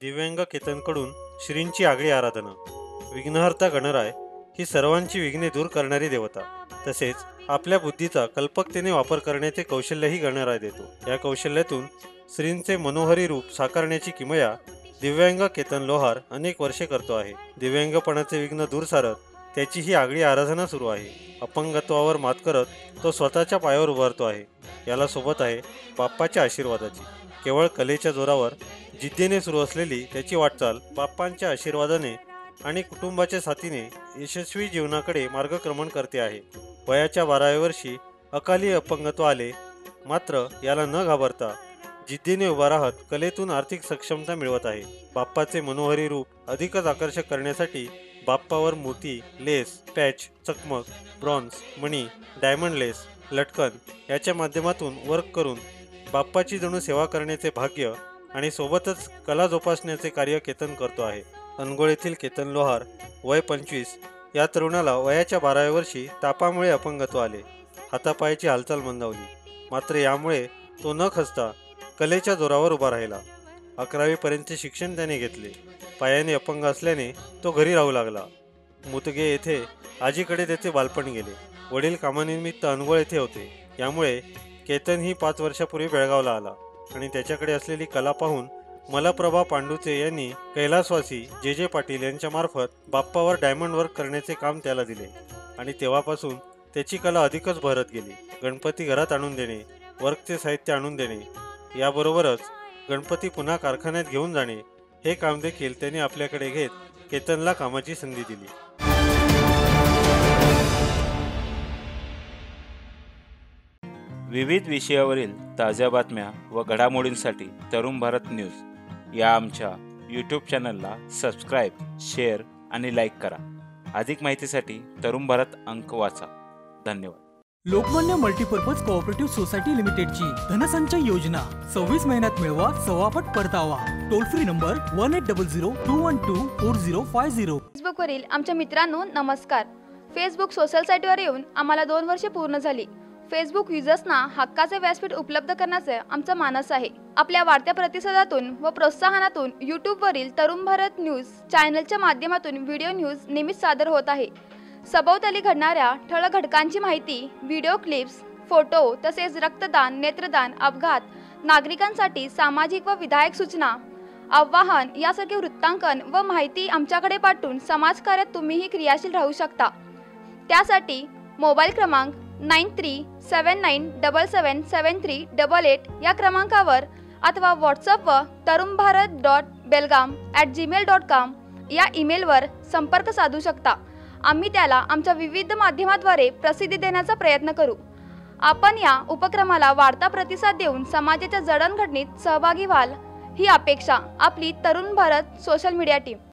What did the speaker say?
दिव्यांग केतनकडून श्रींची आगळी आराधना. विघ्नहर्ता गणराय ही सर्वांची विघ्ने दूर करणारी देवता. तसेच आपल्या बुद्धीचा कल्पकतेने वापर करण्याचे कौशल्यही गणराय देतो. या कौशल्यातून श्रींचे मनोहरी रूप साकारण्याची किमया दिव्यांग केतन लोहार अनेक वर्षे करतो आहे. दिव्यांगपणाचे विघ्न दूर सारत त्याची ही आगळी आराधना सुरू आहे. अपंगत्वावर मात करत तो स्वतःच्या पायावर उभारतो आहे. याला सोबत आहे बाप्पाच्या आशीर्वादाची. केवळ कलेच्या जोरावर जिद्दीने सुरू असलेली त्याची वाटचाल बाप्पांच्या आशीर्वादाने आणि कुटुंबाच्या साथीने यशस्वी जीवनाकडे मार्गक्रमण करते आहे. वयाच्या बाराव्या वर्षी अकाली अपंगत्व आले. मात्र याला न घाबरता जिद्दीने उभा राहत कलेतून आर्थिक सक्षमता मिळवत आहे. बाप्पाचे मनोहरी रूप अधिकच आकर्षक करण्यासाठी बाप्पावर मोती लेस पॅच चकमक ब्रॉन्झ मणी डायमंड लेस लटकन याच्या माध्यमातून वर्क करून बाप्पाची जणू सेवा करण्याचे भाग्य आणि सोबतच कला जोपासण्याचे कार्य केतन करतो आहे. अनगोळ येथील केतन लोहार वय पंचवीस या तरुणाला वयाच्या बाराव्या वर्षी तापामुळे अपंगत्व आले. हातापायाची हालचाल मंदावली. मात्र यामुळे तो न खचता कलेच्या जोरावर उभा राहिला. अकरावीपर्यंतचे शिक्षण त्याने घेतले. पायाने अपंग असल्याने तो घरी राहू लागला. मुतगे येथे आजीकडे त्याचे बालपण गेले. वडील कामानिमित्त अनगोळ येथे होते. यामुळे केतन ही पाच वर्षापूर्वी बेळगावला आला. आणि त्याच्याकडे असलेली कला पाहून मलप्रभा पांडुचे यांनी कैलासवासी जे जे पाटील यांच्या मार्फत बाप्पावर डायमंड वर्क करण्याचे काम त्याला दिले. आणि तेव्हापासून त्याची कला अधिकच भरत गेली. गणपती घरात आणून देणे वर्कचे साहित्य आणून देणे याबरोबरच गणपती पुन्हा कारखान्यात घेऊन जाणे हे काम देखील त्यांनी आपल्याकडे घेत केतनला कामाची संधी दिली. विविध विषयावरील ताज्या बातम्या व घडामोडींसाठी तरुण भारत न्यूज. या आमच्या यूट्यूब चॅनलला सबस्क्राईब शेअर आणि लाईक करा. अधिक माहितीसाठी तरुण भारत अंक वाचा. धन्यवाद. लोकमान्य मल्टीपर्पज कोऑपरेटिव्ह सोसायटी लिमिटेडची धनसंचय योजना. सव्वीस महिन्यात मिळवा सव्वापट परतावा. Toll free number one eight double zero two one two four zero five zero फेसबुकवरील आमच्या मित्रांनो नमस्कार. फेसबुक सोशल साईटवर येऊन आम्हाला दोन वर्षे पूर्ण झाली. फेसबुक युजर्सना हक्काचे व्यासपीठ उपलब्ध करण्याचे आमचा मानस आहे. आपल्या वाढत्या प्रतिसादातून व प्रोत्साहनातून यूट्यूबवरील तरुण भारत न्यूज चॅनलच्या माध्यमातून व्हिडिओ न्यूज नेहमीच सादर होत आहे. सभोवताली घडणाऱ्या ठळक घटकांची माहिती व्हिडिओ क्लिप्स फोटो तसेच रक्तदान नेत्रदान अपघात नागरिकांसाठी सामाजिक व विधायक सूचना आव्हान यासारखे वृत्तांकन व माहिती आमच्याकडे पाठवून समाजकार्यात तुम्हीही क्रियाशील राहू शकता. त्यासाठी मोबाईल क्रमांक nine three seven nine double seven seven three double eight या क्रमांकावर अथवा व्हॉट्सअप व Tarun Bharat dot Belgaum at Gmail dot com या ईमेलवर संपर्क साधू शकता आम्ही त्याला आमच्या विविध माध्यमाद्वारे प्रसिद्धी देण्याचा प्रयत्न करू आपण या उपक्रमाला वाढता प्रतिसाद देऊन समाजाच्या जडणघडणीत सहभागी व्हाल ही अपेक्षा आपली Tarun Bharat social media team